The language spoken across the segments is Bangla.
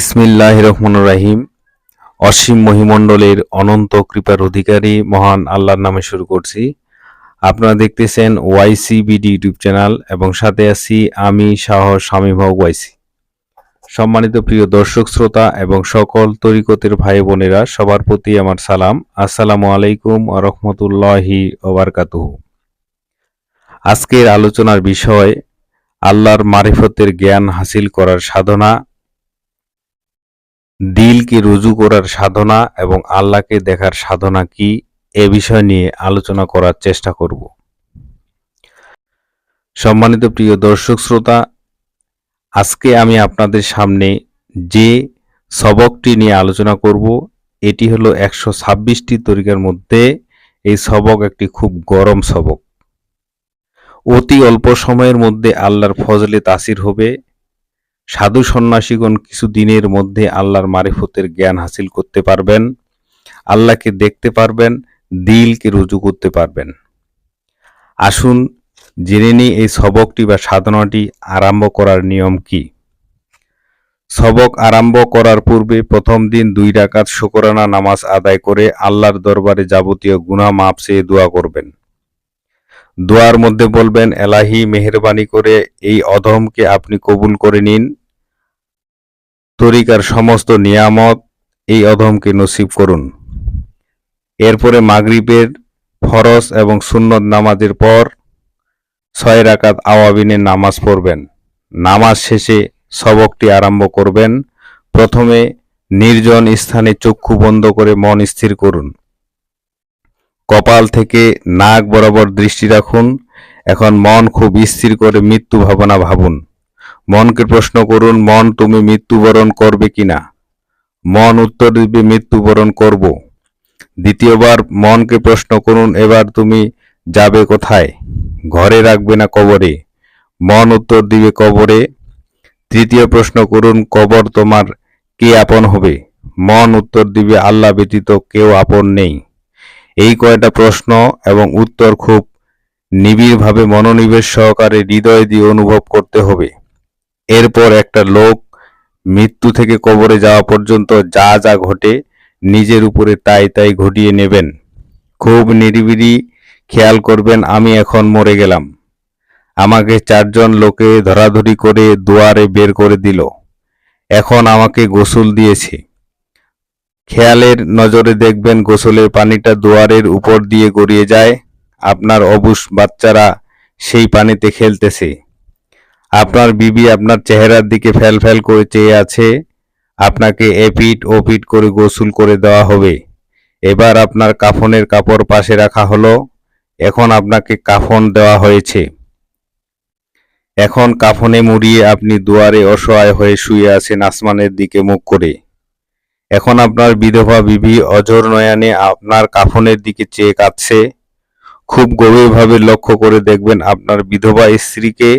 বিসমিল্লাহ রহমান রাহিম। অসীম মহিমণ্ডলের অনন্ত কৃপার অধিকারী মহান আল্লাহর নামে শুরু করছি। আপনারা দেখতেছেন ওয়াইসিবিডি ইউটিউব চ্যানেল এবং সাথে আছি আমি শাহ স্বামী ভাগ ওয়াইসি। সম্মানিত প্রিয় দর্শক, শ্রোতা এবং সকল তরিকতের ভাই বোনেরা, সবার প্রতি আমার সালাম। আসসালামু আলাইকুম রহমতুল্লাহি ওবরকাতুহু আজকের আলোচনার বিষয়, আল্লাহর মারিফতের জ্ঞান হাসিল করার সাধনা দিলকে রুজু করার সাধনা এবং আল্লাহকে দেখার সাধনা কি এ বিষয় নিয়ে আলোচনা করার চেষ্টা করব। সম্মানিত প্রিয় দর্শক শ্রোতা, আজকে আমি আপনাদের সামনে যে সবকটি নিয়ে আলোচনা করব, এটি হলো একশো ছাব্বিশটি তরিকার মধ্যে এই সবক একটি খুব গরম সবক। অতি অল্প সময়ের মধ্যে আল্লাহর ফজলে তাসির হবে সাধু সন্ন্যাসীগণ কিছু দিনের মধ্যে আল্লাহর মারিফতের জ্ঞান হাসিল করতে পারবেন, আল্লাহকে দেখতে পারবেন, দিলকে রুজু করতে পারবেন। আসুন, জেনে নিই এই সবকটি বা সাধনাটি আরম্ভ করার নিয়ম কি। সবক আরম্ভ করার পূর্বে প্রথম দিন দুই রাকাত শুকরানা নামাজ আদায় করে আল্লাহর দরবারে যাবতীয় গুনাহ মাপ চেয়ে দোয়া করবেন। দোয়ার মধ্যে বলবেন, এলাহি, মেহরবানি করে এই অধমকে আপনি কবুল করে নিন। তরিকার সমস্ত নিয়ামত এই অধমকে নসিব করুন। এরপরে মাগরিবের ফরজ এবং সুন্নত নামাজের পর ছয় রাকাত আওয়াবিনের নামাজ পড়বেন। নামাজ শেষে সবকটি আরম্ভ করবেন। প্রথমে নির্জন স্থানে চক্ষু বন্ধ করে মন স্থির করুন। কপাল থেকে নাক বরাবর দৃষ্টি রাখুন। এখন মন খুব স্থির করে মৃত্যু ভাবনা ভাবুন। মনকে প্রশ্ন করুন, মন তুমি মৃত্যুবরণ করবে কিনা? মন উত্তর দিবে, মৃত্যুবরণ করব। দ্বিতীয়বার মনকে প্রশ্ন করুন, এবার তুমি যাবে কোথায়? ঘরে রাখবে না কবরে? মন উত্তর দিবে কবরে। তৃতীয় প্রশ্ন করুন, কবর তোমার কে আপন হবে? মন উত্তর দিবে, আল্লাহ ব্যতীত কেউ আপন নেই। এই কয়টা প্রশ্ন এবং উত্তর খুব নিবিড়ভাবে, মনোনিবেশ সহকারে, হৃদয় দিয়ে অনুভব করতে হবে। এরপর একটা লোক মৃত্যু থেকে কবরে যাওয়া পর্যন্ত যা যা ঘটে নিজের উপরে তাই তাই ঘটিয়ে নেবেন। খুব নিরিবিলি খেয়াল করবেন, আমি এখন মরে গেলাম। আমাকে চারজন লোকে ধরাধরি করে দুয়ারে বের করে দিল। এখন আমাকে গোসল দিয়েছে। খেয়ালের নজরে দেখবেন গোসলের পানিটা দুয়ারের উপর দিয়ে গড়িয়ে যায়। আপনার অবুশ বাচ্চারা সেই পানিতে খেলতেছে। আপনার বিবি আপনার চেহারার দিকে ফ্যাল ফ্যাল করে চেয়ে আছে, আপনাকে এপিট ওপিট করে গোসল করে দেওয়া হবে। এবার আপনার কাফনের কাপড় পাশে রাখা হলো, এখন আপনাকে কাফন দেওয়া হয়েছে। এখন কাফনে মুড়িয়ে আপনি দুয়ারে অসহায় হয়ে শুয়ে আছেন আসমানের দিকে মুখ করে। এখন আপনার বিধবা বিবি অজর নয়ানে আপনার কাফনের দিকে চেয়ে কাঁদছে। খুব গভীরভাবে লক্ষ্য করে দেখবেন আপনার বিধবা স্ত্রীকে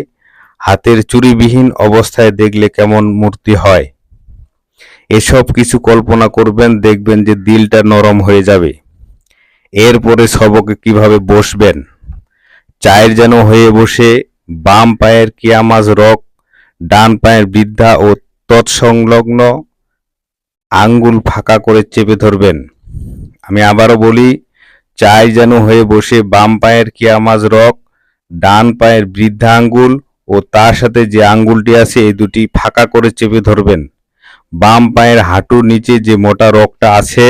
হাতের চুরিবিহীন অবস্থায় দেখলে কেমন মূর্তি হয়? এসব কিছু কল্পনা করবেন, দেখবেন যে দিলটা নরম হয়ে যাবে। এরপরে সবকে কীভাবে বসবেন? চায়ের যেন হয়ে বসে, বাম পায়ের কিয়ামাজ রক, ডান পায়ের বৃদ্ধা ও তৎসংলগ্ন আঙ্গুল ফাঁকা করে চেপে ধরবেন। আমি আবারও বলি, চাই যেন হয়ে বসে বাম পায়ের কিয়ামাজ রক, ডান পায়ের বৃদ্ধা আঙ্গুল ও তার সাথে যে আঙ্গুলটি আছে, এই দুটি ফাঁকা করে চেপে ধরবেন। বাম পায়ের হাঁটুর নিচে যে মোটা রগটা আছে,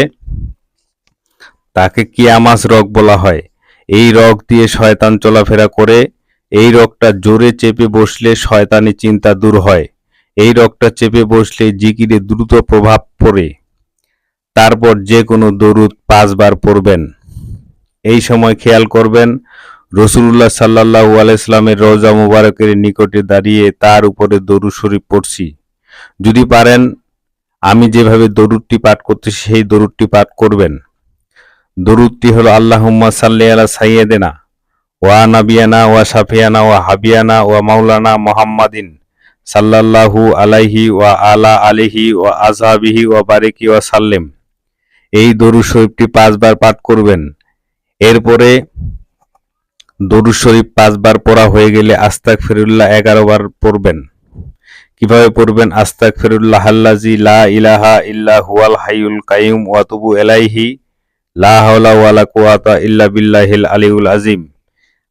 তাকে কিয়ামাস রগ বলা হয়। এই রগ দিয়ে শয়তান চলাফেরা করে, এই রগটা জোরে চেপে বসলে শয়তানি চিন্তা দূর হয়। এই রগটা চেপে বসলে জিকিরে দ্রুত প্রভাব পড়ে। তারপর যে কোনো দরুদ পাঁচবার পড়বেন। এই সময় খেয়াল করবেন রসুল্লাহ সাল্লাহ আলাইসলামের রোজা মুবারকের নিকটে দাঁড়িয়ে তার উপরে দরু শরীফ পড়ছি। যদি পারেন, আমি যেভাবে দরুদটি পাঠ করতেছি সেই দরুদটি পাঠ করবেন। দরুদটি হলো, আল্লাহুম্মা সাল্লি আলা সাইয়েদেনা ওয়া নাবিয়ানা ওয়া সাফিয়ানা ওয়া হাবিয়ানা ওয়া মাওলানা মোহাম্মাদিন সাল্লাল্লাহু আলাইহি ওয়া আলা আলিহি ওয়া আজহাবিহি ওয়া বারিকি ওয়া সাল্লেম। এই দরুদ শরীফটি পাঁচবার পাঠ করবেন। এরপরে দরুদ শরীফ পাঁচবার পড়া হয়ে গেলে আস্তাক ফিরুল্লাহ এগারো বার পড়বেন। কীভাবে পড়বেন? আস্তাগফিরুল্লাহ আল্লাজি লা ইলাহা ইল্লা হুয়াল হাইয়ুল কাইয়ুম ওয়া তুবু ইলাইহি। লা হাওলা ওয়ালা কুওয়াতা ইল্লা বিল্লাহিল আলিউল আজিম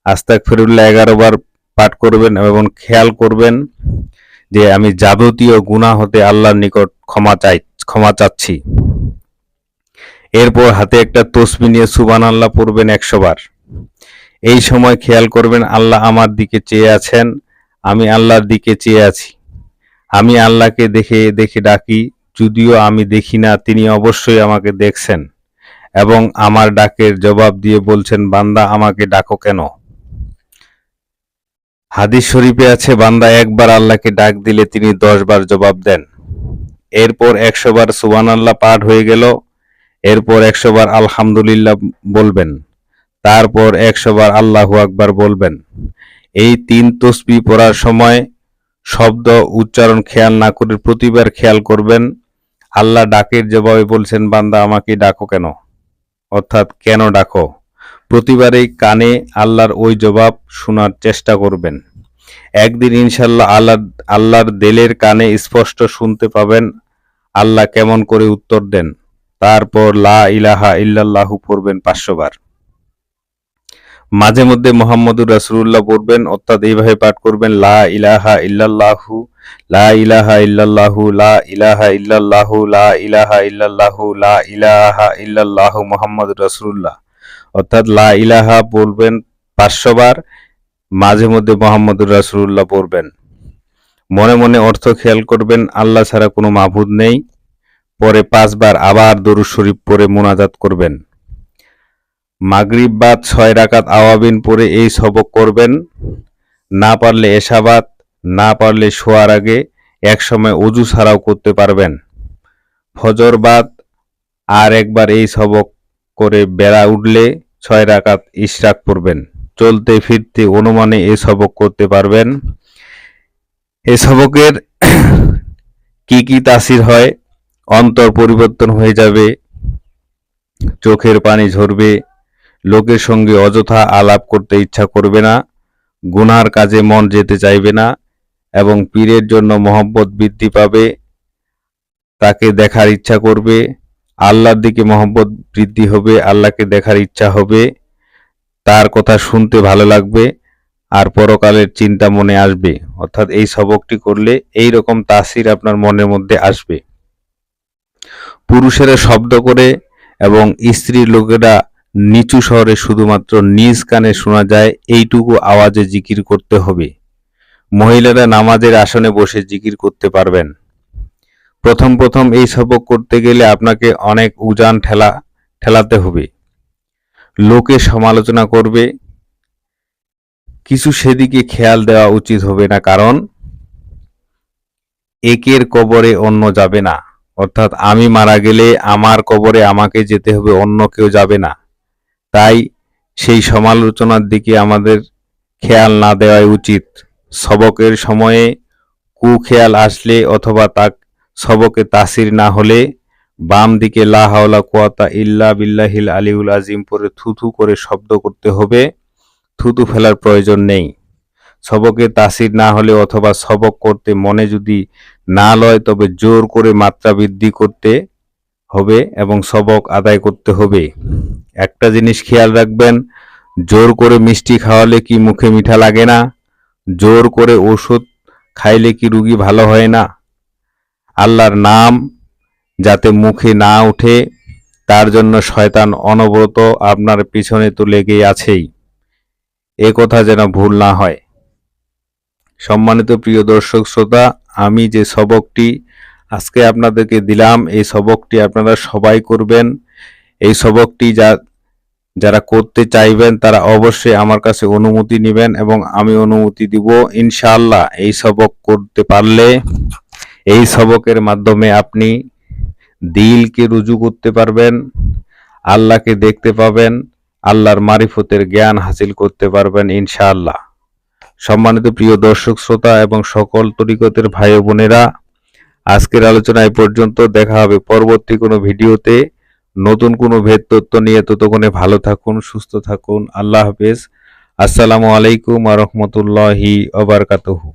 আস্তাক আস্তাগফিরুল্লাহ 11 বার পাঠ করবেন এবং খেয়াল করবেন যে আমি যাবতীয় গুনাহ হতে আল্লাহর নিকট ক্ষমা চাই, ক্ষমা চাচ্ছি। এরপর হাতে একটা তসবি নিয়ে সুবান আল্লাহ পড়বেন একশো বার। এই সময় খেয়াল করবেন আল্লাহ আমার দিকে চেয়ে আছেন, আমি আল্লাহর দিকে চেয়ে আছি। আমি আল্লাহকে দেখে দেখে ডাকি, যদিও আমি দেখি না, তিনি অবশ্যই আমাকে দেখছেন এবং আমার ডাকের জবাব দিয়ে বলছেন, বান্দা আমাকে ডাকো কেন? হাদিস শরীফে আছে, বান্দা একবার আল্লাহকে ডাক দিলে তিনি দশ বার জবাব দেন। এরপর একশো বার সুবান আল্লাহ পাঠ হয়ে গেল, এরপর একশো বার আলহামদুলিল্লাহ বলবেন। তারপর একশোবার আল্লাহু আকবার বলবেন। এই তিন তসবি পড়ার সময় শব্দ উচ্চারণ খেয়াল না করে প্রতিবার খেয়াল করবেন, আল্লাহ ডাকের জবাবে বলছেন, বান্দা, আমাকে ডাকো কেন? অর্থাৎ, কেন ডাকো? প্রতিবারেই কানে আল্লাহর ওই জবাব শোনার চেষ্টা করবেন। একদিন ইনশাল্লাহ আল্লাহ, আল্লাহর দেলের কানে স্পষ্ট শুনতে পাবেন, আল্লাহ কেমন করে উত্তর দেন। তারপর লা ইলাহা ইল্লাল্লাহু পড়বেন পাঁচশো বার মাঝে মধ্যে মোহাম্মদুর রাসূলুল্লাহ পড়বেন, অর্থাৎ এইভাবে পাঠ করবেন, লা ইলাহা ইল্লাল্লাহু, লা ইলাহা ইল্লাল্লাহু, লা ইলাহা ইল্লাল্লাহু, লা ইলাহা ইল্লাল্লাহু, লা ইলাহা ইল্লাল্লাহু মোহাম্মদুর রাসূলুল্লাহ। অর্থাৎ লা ইলাহা বলবেন পাঁচশো বার মাঝে মধ্যে মোহাম্মদুর রাসূলুল্লাহ পড়বেন। মনে মনে অর্থ খেয়াল করবেন, আল্লাহ ছাড়া কোনো মাবুদ নেই। পরে পাঁচবার আবার দরুদ শরীফ পড়ে মোনাজাত করবেন। মাগরিব বাদ ছয় রাকাত আওয়াবিন পরে এই সবক করবেন। না পারলে এশাবাদ না পারলে শোয়ার আগে এক সময় অজু ছাড়াও করতে পারবেন। ফজর বাদ, আর একবার এই সবক করে বেড়া উঠলে ছয় রাকাত ইশরাক পড়বেন। চলতে ফিরতে অনুমানে এ সবক করতে পারবেন। এ সবকের কি কি তাসির হয়? অন্তর পরিবর্তন হয়ে যাবে, চোখের পানি ঝরবে লোকের সঙ্গে অযথা আলাপ করতে ইচ্ছা করবে না, গুনার কাজে মন যেতে চাইবে না, এবং পীরের জন্য মহব্বত বৃদ্ধি পাবে, তাকে দেখার ইচ্ছা করবে, আল্লাহর দিকে মহব্বত বৃদ্ধি হবে, আল্লাহকে দেখার ইচ্ছা হবে, তার কথা শুনতে ভালো লাগবে, আর পরকালের চিন্তা মনে আসবে। অর্থাৎ এই সবকটি করলে এই রকম তাসির আপনার মনের মধ্যে আসবে। পুরুষেরা শব্দ করে এবং স্ত্রীর লোকেরা নিচু শহরে শুধুমাত্র নিজ কানে শোনা যায়, এইটুকু আওয়াজে জিকির করতে হবে। মহিলারা নামাজের আসনে বসে জিকির করতে পারবেন। প্রথম প্রথম এই সবক করতে গেলে আপনাকে অনেক উজান ঠেলা, ঠেলাতে হবে। লোকে সমালোচনা করবে। কিছু সেদিকে খেয়াল দেওয়া উচিত হবে না, কারণ একের কবরে অন্য যাবে না। অর্থাৎ আমি মারা গেলে আমার কবরে আমাকে যেতে হবে, অন্য কেউ যাবে না। তাই সেই সমালোচনার দিকে আমাদের খেয়াল না দেওয়াই উচিত। সবকের সময়ে কুখেয়াল আসলে অথবা তা সবকে তাসির না হলে বাম দিকে লা হাওলা কুয়াতা ইল্লা বিল্লাহিল আলিউল আজিম পরে থুথু করে শব্দ করতে হবে, থুতু ফেলার প্রয়োজন নেই। সবকে তাসির না হলে অথবা সবক করতে মনে যদি না লয় তবে জোর করে মাত্রা বৃদ্ধি করতে হবে এবং সবক আদায় করতে হবে। একটা জিনিস খেয়াল রাখবেন, জোর করে মিষ্টি খাওয়ালে কি মুখে মিঠা লাগে না? জোর করে ওষুধ খাইলে কি রুগী ভালো হয় না? আল্লাহর নাম যাতে মুখে না ওঠে, তার জন্য শয়তান অনবরত আপনার পিছনে তো লেগেই আছেই। এ কথা যেন ভুল না হয়। সম্মানিত প্রিয় দর্শক, শ্রোতা, আমি যে সবকটি আজকে আপনাদেরকে দিলাম, এই সবকটি আপনারা সবাই করবেন। এই সবকটি যা, যারা করতে চাইবেন, তারা অবশ্যই আমার কাছে অনুমতি নেবেন এবং আমি অনুমতি দিব। ইনশাআল্লাহ, এই সবক করতে পারলে, এই সবকের মাধ্যমে আপনি দিলকে রুজু করতে পারবেন, আল্লাহকে দেখতে পাবেন, আল্লাহর মারিফতের জ্ঞান হাসিল করতে পারবেন ইনশাআল্লাহ। সম্মানিত প্রিয় দর্শক, শ্রোতা এবং সকল তরিকতের ভাই বোনেরা আজকের আলোচনা এই পর্যন্ত। দেখা হবে পরবর্তী কোনো ভিডিওতে। নতুন কোনো ভেদ তত্ত্ব নিয়ে ততক্ষণে ভালো থাকুন, সুস্থ থাকুন। আল্লাহ হাফেজ। আসসালামু আলাইকুম আ রহমতুল্লাহি অবরকাতহু